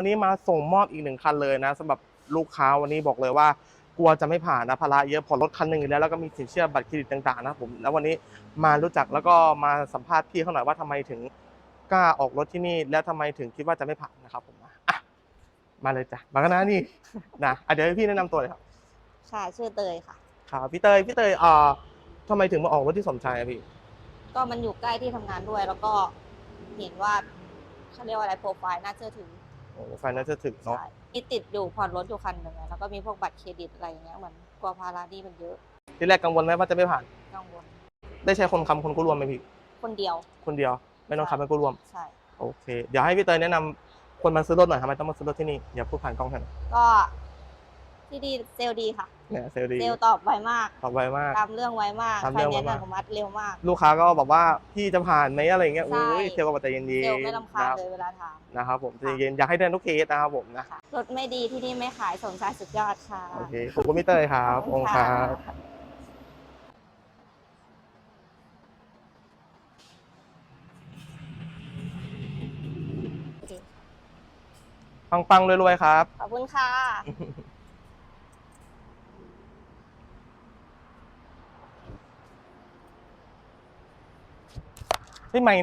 วันนี้มาส่งมอบอีกหนึ่งคันเลยนะสำหรับลูกค้าวันนี้บอกเลยว่ากลัวจะไม่ผ่านนะภาระเยอะผ่อนรถคันหนึ่งอยู่แล้วแล้วก็มีสินเชื่อบัตรเครดิตต่างๆนะครับผมแล้ววันนี้มารู้จักแล้วก็มาสัมภาษณ์พี่เขาหน่อยว่าทำไมถึงกล้าออกรถที่นี่ แล้วทำไมถึงคิดว่าจะไม่ผ่านนะครับผมอะมาเลยจ้ะมากันนะนี่นะอะเดี๋ยวให้พี่แนะนำตัวเลยครับค่ะชื่อเตยค่ะครับพี่เตยพี่เตยเอ่อทำไมถึงมาออกรถที่สมชายอะพี่ก็มันอยู่ใกล้ที่ทำงานด้วย แล้วก็เห็นว่าเขาเรียกว่าอะไรโปรไฟล์น่าเชื่อถือโอ้ ไฟน่าจะถึงเนาะใช่มีติดอยู่ผ่อนรถอยู่คันหนึ่งอะแล้วก็มีพวกบัตรเครดิตอะไรอย่างเงี้ยเหมือนกลัวภาระหนี้มันเยอะที่แรกกังวลไหมว่าจะไม่ผ่าน กังวลได้ใช้คนคำคนกู้รวมไหมพี่ คนเดียว คนเดียว ไม่ต้องคำให้กู้รวม ใช่ โอเค เดี๋ยวให้พี่เตยแนะนำคนมาซื้อรถหน่อยทำไมต้องมาซื้อรถที่นี่อย่าพูดผ่านกล้องเถอะก็ ที่ดีเซลล์ดีค่ะ เนี่ยเซลลดีเซลล์ตอบไวมากตอบไวมาก ตามเรื่องไวมากตามไฟเรื่องแนไวนซ์มากอนุมัติเร็วมาก ลูกค้าก็บอกว่าพี่จะผ่านไหมอะไรอย่างเงี้ยใช่โอ้ยเซลลก็บอกใจเย็นเซลล์ไม่ลำคาญนะครับเลยเวลาถาม นะครับผมใจเย็นอยากให้ได้ทุกเคสนะครับผมนะค่ะรถไม่ดีที่นี่ไม่ขายสมชายสุดยอดค่ะ โอเคขอบคุณพี่เตยครับขอบคุณครับปังปังๆรวยๆครับ ขอบคุณค่ะ พี่ใหม่